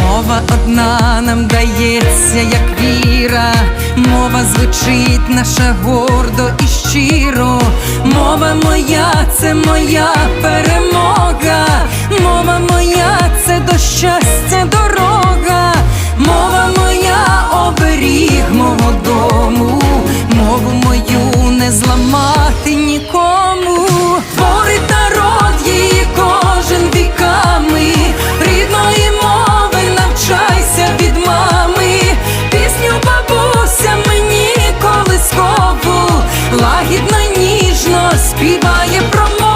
Мова одна нам дається, як віра, мова звучить наша гордо і щиро, мова моя, це моя перемога, мова моя, це до щастя дорога, мова моя оберіг мого дому, мову мою. співає про